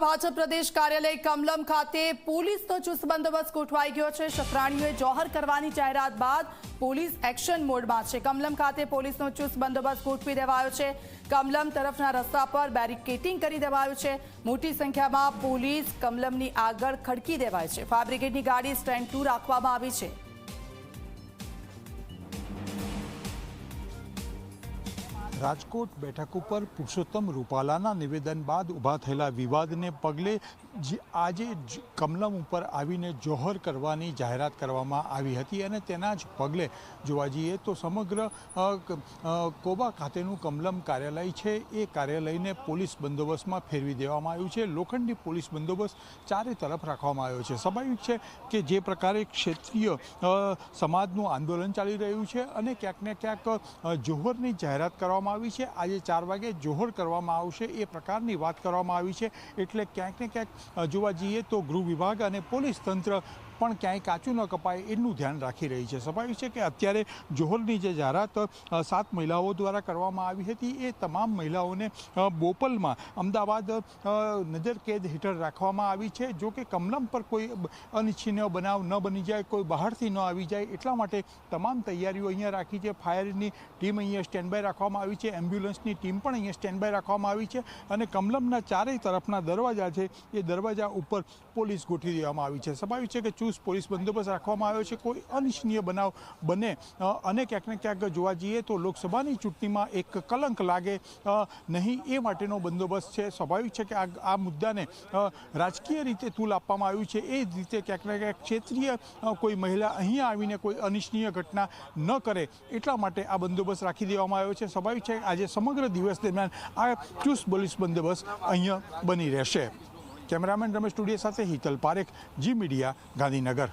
ભાજપ પ્રદેશ કાર્યાલય કમલમ ખાતે પોલીસનો ચુસ્ત બંદોબસ્ત ગોઠવાઈ ગયો છે. શતરાણીઓએ જોહર કરવાની જાહેરાત બાદ પોલીસ એક્શન મોડમાં છે. કમલમ ખાતે પોલીસનો ચુસ્ત બંદોબસ્ત ગોઠવી દેવાયો છે. કમલમ તરફના રસ્તા પર બેરિકેટિંગ કરી દેવાયું છે. મોટી સંખ્યામાં પોલીસ કમલમની આગળ ખડકી દેવાય છે. ફાયર બ્રિગેડની ગાડી સ્ટેન્ડ ટુ રાખવામાં આવી છે. રાજકોટ બેઠક ઉપર પુરુષોત્તમ રૂપાલાના નિવેદન બાદ ઊભા થયેલા વિવાદને પગલે આજે કમલમ ઉપર આવીને જોહર કરવાની જાહેરાત કરવામાં આવી હતી અને તેના જ પગલે જોવા જઈએ તો સમગ્ર કોબા ખાતેનું કમલમ કાર્યાલય છે, એ કાર્યાલયને પોલીસ બંદોબસ્તમાં ફેરવી દેવામાં આવ્યું છે. લોખંડી પોલીસ બંદોબસ્ત ચારે તરફ રાખવામાં આવ્યો છે. સ્વાભાવિક છે કે જે પ્રકારે ક્ષેત્રીય સમાજનું આંદોલન ચાલી રહ્યું છે અને ક્યાંક ને ક્યાંક જોહરની જાહેરાત કરવામાં આવી છે. આજે ચાર વાગે જોહર કરવામાં આવશે. એ પ્રકારની વાત કરવામાં આવી છે. એટલે ક્યાંક ને ક્યાંક જોવા જઈએ તો ગૃહ વિભાગ અને પોલીસ તંત્ર પણ ક્યાંય કાચું ન કપાય એનું ધ્યાન રાખી રહી છે. સ્વાભાવિક છે કે અત્યારે જોહરની જે જાહેરાત સાત મહિલાઓ દ્વારા કરવામાં આવી હતી, એ તમામ મહિલાઓને બોપલમાં અમદાવાદ નજર કેદ હેઠળ રાખવામાં આવી છે. જો કે કમલમ પર કોઈ અનિચ્છનીય બનાવ ન બની જાય, કોઈ બહારથી ન આવી જાય, એટલા માટે તમામ તૈયારીઓ અહીંયા રાખી છે. ફાયરની ટીમ અહીંયા સ્ટેન્ડ બાય રાખવામાં આવી છે. એમ્બ્યુલન્સની ટીમ પણ અહીંયા સ્ટેન્ડ બાય રાખવામાં આવી છે અને કમલમના ચારેય તરફના દરવાજા છે, એ દરવાજા ઉપર પોલીસ ગોઠવી દેવામાં આવી છે. સ્વાભાવિક છે કે ચુસ્ત પોલીસ બંદોબસ્ત રાખવામાં આવ્યો છે. કોઈ અનિચ્છનીય બનાવ બને અને ક્યાંક ને ક્યાંક જોવા જઈએ તો લોકસભાની ચૂંટણીમાં એક કલંક લાગે નહીં એ માટેનો બંદોબસ્ત છે. સ્વાભાવિક છે કે આ આ મુદ્દાને રાજકીય રીતે તૂલ આપવામાં આવ્યું છે. એ જ રીતે ક્યાંક ને ક્યાંક ક્ષેત્રીય કોઈ મહિલા અહીંયા આવીને કોઈ અનિચ્છનીય ઘટના ન કરે એટલા માટે આ બંદોબસ્ત રાખી દેવામાં આવ્યો છે. સ્વાભાવિક છે આજે સમગ્ર દિવસ દરમિયાન આ ચુસ્ત પોલીસ બંદોબસ્ત અહીંયા બની રહેશે. કેમેરામેન રમેશ ટુડિયા સાથે હિતલ પારેખ જી મીડિયા ગાંધીનગર.